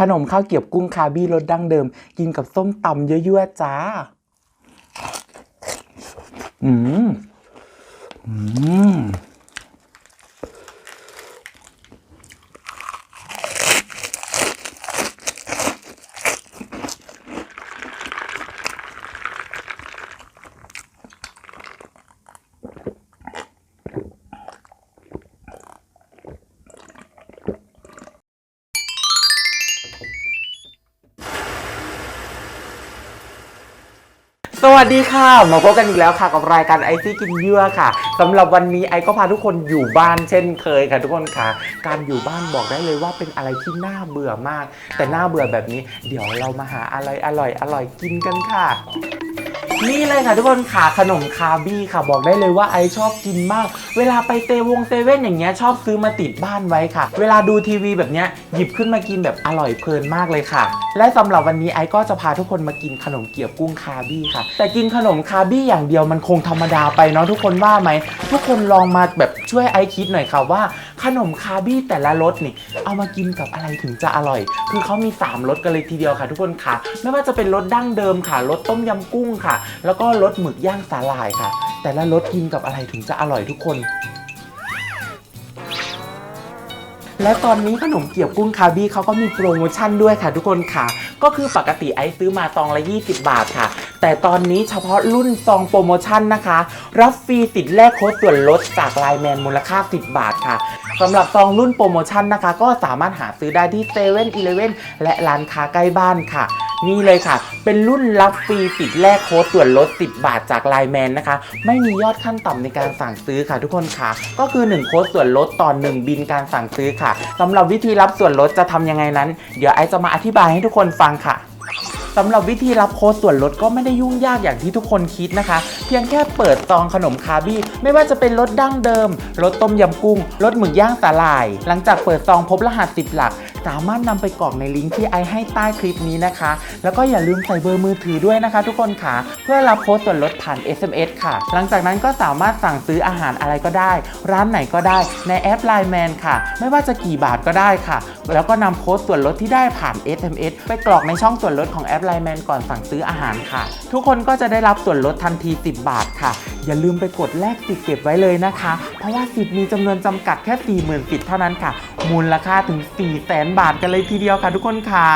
ขนมข้าวเกี๊ยวกุ้งคาบี้รสดั้งเดิม กินกับส้มตำเยอะๆจ้า อืม อืม สวัสดีค่ะ มาพบกันอีกแล้วค่ะกับรายการไอซี่กินเยื่อค่ะสำหรับวันนี้ไอก็พาทุกคนอยู่บ้านเช่นเคยค่ะทุกคนค่ะ การอยู่บ้านบอกได้เลยว่าเป็นอะไรที่น่าเบื่อมาก แต่น่าเบื่อแบบนี้ เดี๋ยวเรามาหาอะไรอร่อยอร่อยกินกันค่ะ นี่เลยค่ะทุกคนค่ะขนมคาบี้ค่ะบอกได้เลยว่าไอชอบกินมาก เวลาไปเซวงเซเว่นอย่างเงี้ยชอบซื้อมาติดบ้านไว้ค่ะ เวลาดูทีวีแบบเนี้ยหยิบขึ้นมากินแบบอร่อยเพลินมากเลยค่ะ และสำหรับวันนี้ไอก็จะพาทุกคนมากินขนมเกี๊ยวกุ้งคาบี้ค่ะ แต่กินขนมคาบี้อย่างเดียวมันคงธรรมดาไปเนาะทุกคนว่าไหมทุกคนลองมาแบบช่วยไอคิดหน่อยค่ะว่า ขนมคาบี้แต่ละรสนี่ เอามากินกับอะไรถึงจะอร่อย คือเขามี3รสกันเลยทีเดียวค่ะ ทุกคนค่ะ ไม่ว่าจะเป็นรสดั้งเดิมค่ะรสต้มยำกุ้งค่ะแล้วก็รสหมึกย่างสาหร่ายค่ะ แต่ละรสกินกับอะไรถึงจะอร่อยทุกคน และตอนนี้ขนมเกี๊ยวกุ้งคาบี้เขาก็มีโปรโมชั่นด้วยค่ะทุกคนค่ะ ก็คือปกติไอซ์ซื้อมาตองละ 20 บาทค่ะ แต่ตอนนี้เฉพาะรุ่นซองโปรโมชั่นนะคะ รับฟรีสิทธิ์แลกโค้ดส่วนลดจากไลน์แมนมูลค่า 10 บาทค่ะสำหรับซองรุ่นโปรโมชั่นนะคะ ก็สามารถหาซื้อได้ที่เซเว่นอีเลฟและร้านค้าใกล้บ้านค่ะ นี่เลยค่ะ เป็นรุ่นรับฟรีสิทธิ์แลกโค้ดส่วนลด 10 บาทจากไลน์แมนนะคะ ไม่มียอดขั้นต่ำในการสั่งซื้อค่ะทุกคนค่ะ ก็คือ 1 โค้ดส่วนลดต่อ 1 บินการสั่งซื้อค่ะสำหรับวิธีรับส่วนลดจะทำยังไงนั้น เดี๋ยวไอซ์จะมาอธิบายให้ทุกคนฟังค่ะ สำหรับวิธีรับโค้ดส่วนลดก็ไม่ได้ยุ่งยากอย่างที่ทุกคนคิดนะคะ เพียงแค่เปิดซองขนมคาบี้ ไม่ว่าจะเป็นรสดั้งเดิมรสต้มยำกุ้งรสหมึกย่างสาหร่าย หลังจากเปิดซองพบรหัส 10 หลัก สามารถนำไปกรอกในลิงก์ที่ไอให้ใต้คลิปนี้นะคะ แล้วก็อย่าลืมใส่เบอร์มือถือด้วยนะคะ ทุกคนค่ะ เพื่อรับโค้ดส่วนลดผ่าน SMS ค่ะ หลังจากนั้นก็สามารถสั่งซื้ออาหารอะไรก็ได้ ร้านไหนก็ได้ในแอป Line Man ค่ะ ไม่ว่าจะกี่บาทก็ได้ค่ะ แล้วก็นำโค้ดส่วนลดที่ได้ผ่าน SMS ไปกรอกในช่องส่วนลดของแอป Line Man ก่อนสั่งซื้ออาหารค่ะ ทุกคนก็จะได้รับส่วนลดทันที 10 บาทค่ะ อย่าลืมไปกดแลกสิทธิ์เก็บไว้เลยนะคะ เพราะว่าสิทธิ์มีจำนวนจำกัดแค่ 40,000สิทธิ์เท่านั้นค่ะ มูลค่าถึง 4 0 0แสนบาทกันเลยทีเดียวค่ะ ทุกคนค่ะ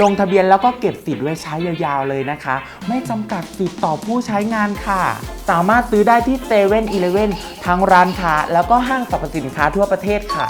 ลงทะเบียนแล้วก็เก็บสิทธิ์ไว้ใช้ยาวๆเลยนะคะ ไม่จำกัดสิทธิ์ต่อผู้ใช้งานค่ะ สามารถซื้อได้ที่เซเว่นอีเลฟเว่นทั้งร้านค้า แล้วก็ห้างสรรพสินค้าทั่วประเทศค่ะ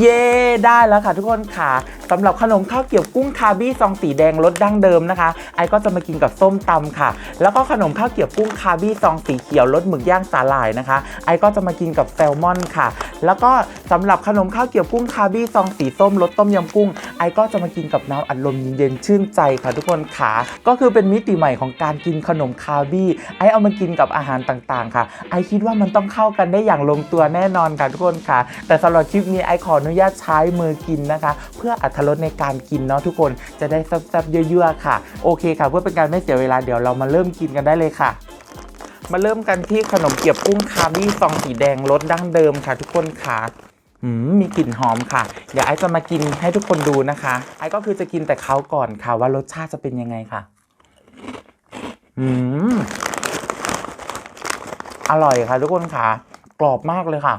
เย้ ได้แล้วค่ะทุกคนค่ะ สำหรับขนมข้าวเกี๊ยวกุ้งคาบี้ซองสีแดงรสดั้งเดิมนะคะ ไอก็จะมากินกับส้มตำค่ะ แล้วก็ขนมข้าวเกี๊ยวกุ้งคาบี้ซองสีเขียวรสหมึกย่างสาหร่ายนะคะ ไอก็จะมากินกับแซลมอนค่ะ แล้วก็สำหรับขนมข้าวเกี๊ยวกุ้งคาบี้ซองสีส้มรสต้มยำกุ้ง ไอก็จะมากินกับน้ำอัดลมเย็นๆชื่นใจค่ะทุกคนค่ะก็คือเป็นมิติใหม่ของการกินขนมคาบี้ ไอเอามากินกับอาหารต่างๆ ค่ะ ไอคิดว่ามันต้องเข้ากันได้อย่างลงตัวแน่นอนค่ะทุกคนค่ะ แต่สำหรับคลิปนี้ไอขออนุญาตใช้มือกินนะคะ เพื่ออรรสในการกินเนาะทุกคนจะได้แซ่บๆยั่วๆค่ะ โอเคค่ะ เพื่อเป็นการไม่เสียเวลาเดี๋ยวเรามาเริ่มกินกันได้เลยค่ะมาเริ่มกันที่ขนมเกี๊ยวกุ้งคาบี้ซองสีแดงรสดั้งเดิมค่ะ ทุกคนค่ะมีกลิ่นหอมค่ะ เดี๋ยวไอจะมากินให้ทุกคนดูนะคะ ไอก็คือจะกินแต่เขาก่อนค่ะว่ารสชาติจะเป็นยังไงค่ะ อืม อร่อยค่ะ ทุกคนค่ะ กรอบมากเลยค่ะ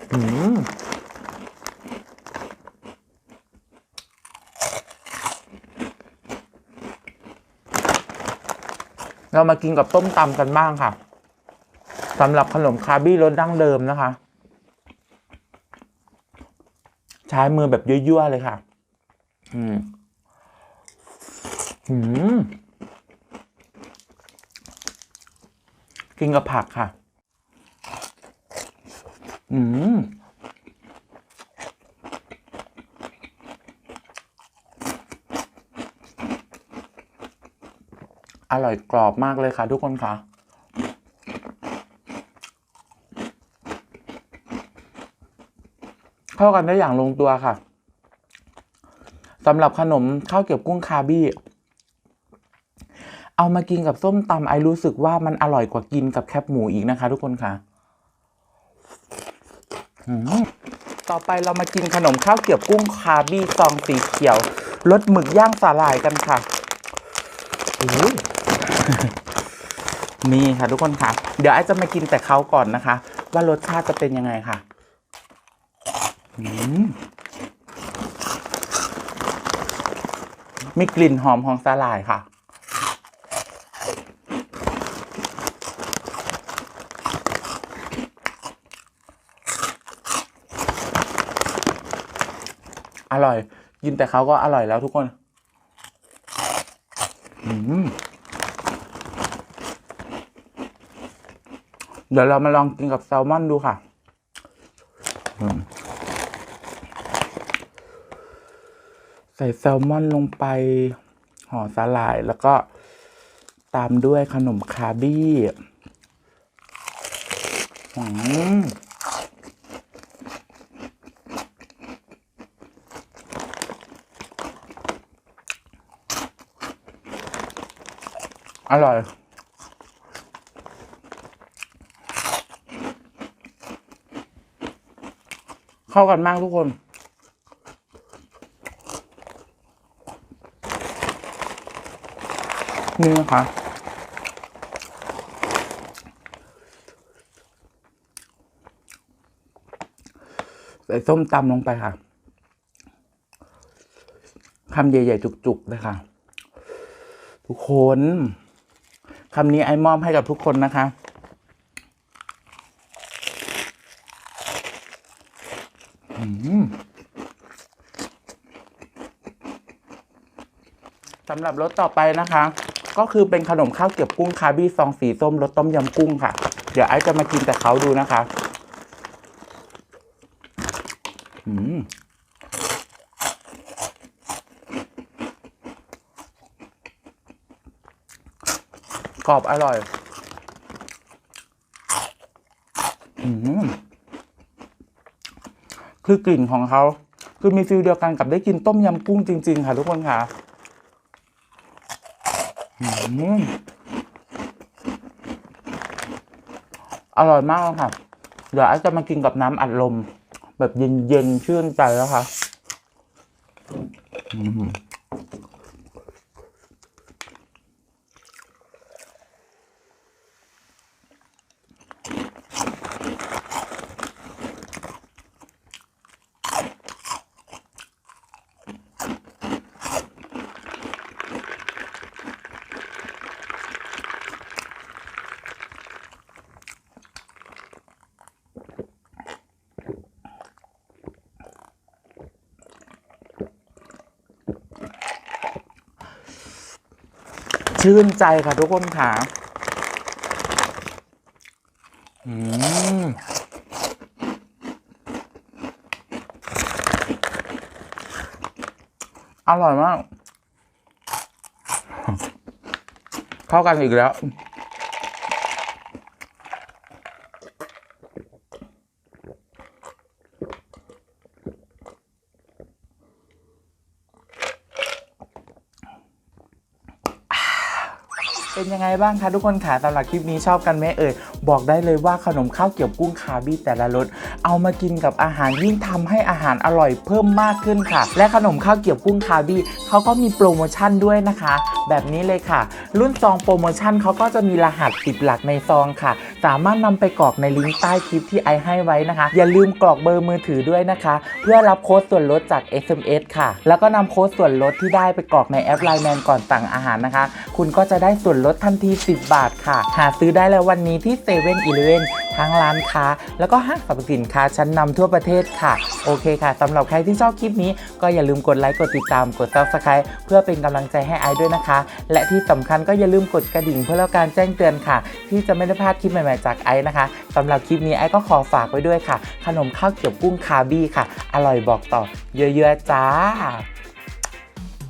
อืม เรามากินกับต้มตำกันบ้างค่ะสำหรับขนมคาบี้รสดั้งเดิมนะคะ ใช้มือแบบยั่วๆเลยค่ะ อืมอืมกินกับผักค่ะ อืมอร่อยกรอบมากเลยค่ะทุกคนค่ะ เข้ากันได้อย่างลงตัวค่ะสำหรับขนมข้าวเกรี๊ยวกุ้งคาบี้ เอามากินกับส้มตำไอรู้สึกว่ามันอร่อยกว่ากินกับแคบหมูอีกนะคะทุกคนค่ะ ต่อไปเรามากินขนมข้าวเกรี๊ยวกุ้งคาร์บี้ซองสีเขียวรสหมึกย่างสาหร่ายกันค่ะอุ้ยนี่ค่ะทุกคนค่ะ เดี๋ยวไอ้จะมากินแต่เขาก่อนนะคะ ว่ารสชาติจะเป็นยังไงค่ะอืมมีกลิ่นหอมของสาหร่ายค่ะ อร่อย กินแต่เขาก็อร่อยแล้วทุกคน เดี๋ยวเรามาลองกินกับแซลมอนดูค่ะใส่แซลมอนลงไปห่อสาหร่ายแล้วก็ตามด้วยขนมคาบี้อืม อร่อย เข้ากันมากทุกคนนี่นะคะ ใส่ส้มตำลงไปค่ะคำใหญ่ ๆ จุก ๆ เลยค่ะ ทุกคน คำนี้ไอ้มอบให้กับทุกคนนะคะ สำหรับรสต่อไปนะคะ ก็คือเป็นขนมข้าวเกี๊ยวกุ้งคาร์บี้ซองสีส้มรสต้มยำกุ้งค่ะ เดี๋ยวไอ้จะมากินแต่เขาดูนะคะ อืม กรอบอร่อย อืมคือกลิ่นของเขาคือมีฟิลเดียวกันกับได้กินต้มยำกุ้งจริง ๆ ค่ะ ทุกคนค่ะอืมอร่อยมากเลยค่ะ เดี๋ยวอาจจะมากินกับน้ำอัดลม แบบเย็น ๆ ชื่นใจแล้วค่ะ ชื่นใจค่ะทุกคนค่ะอืมอร่อยมาก เข้ากันอีกแล้ว ยังไงบ้างคะทุกคนค่ะสำหรับคลิปนี้ชอบกันไหมเอ่ยบอกได้เลยว่าขนมข้าวเกี๊ยวกุ้งคาร์บี้แต่ละรสเอามากินกับอาหารยิ่งทำให้อาหารอร่อยเพิ่มมากขึ้นค่ะ และขนมข้าวเกี๊ยวกุ้งคาร์บี้เขาก็มีโปรโมชั่นด้วยนะคะ แบบนี้เลยค่ะ รุ่นซองโปรโมชั่นเขาก็จะมีรหัสติดหลักในซองค่ะ สามารถนำไปกรอกในลิงก์ใต้คลิปที่ไอให้ไว้นะคะ อย่าลืมกรอกเบอร์มือถือด้วยนะคะ เพื่อรับโค้ดส่วนลดจาก SMS ค่ะ แล้วก็นำโค้ดส่วนลดที่ได้ไปกรอกในแอปไลน์แมนก่อนสั่งอาหารนะคะ คุณก็จะได้ส่วนลดทันที 10 บาทค่ะ หาซื้อได้แล้ววันนี้ที่เซเว่นอีเลเวนทั้งร้านค้า แล้วก็ห้างสรรพสินค้าชั้นนำทั่วประเทศค่ะ โอเคค่ะสำหรับใครที่ชอบคลิปนี้ ก็อย่าลืมกดไลค์กดติดตามกด subscribe เพื่อเป็นกำลังใจให้ไอด้วยนะคะ และที่สำคัญก็อย่าลืมกดกระดิ่งเพื่อรับการแจ้งเตือนค่ะ ที่จะไม่ได้พลาดคลิปใหม่ๆจากไอซ์นะคะสำหรับคลิปนี้ไอซ์ก็ขอฝากไว้ด้วยค่ะ ขนมข้าวเกี๊ยวกุ้งคาร์บี้ค่ะ อร่อยบอกต่อ เยอะๆจ้า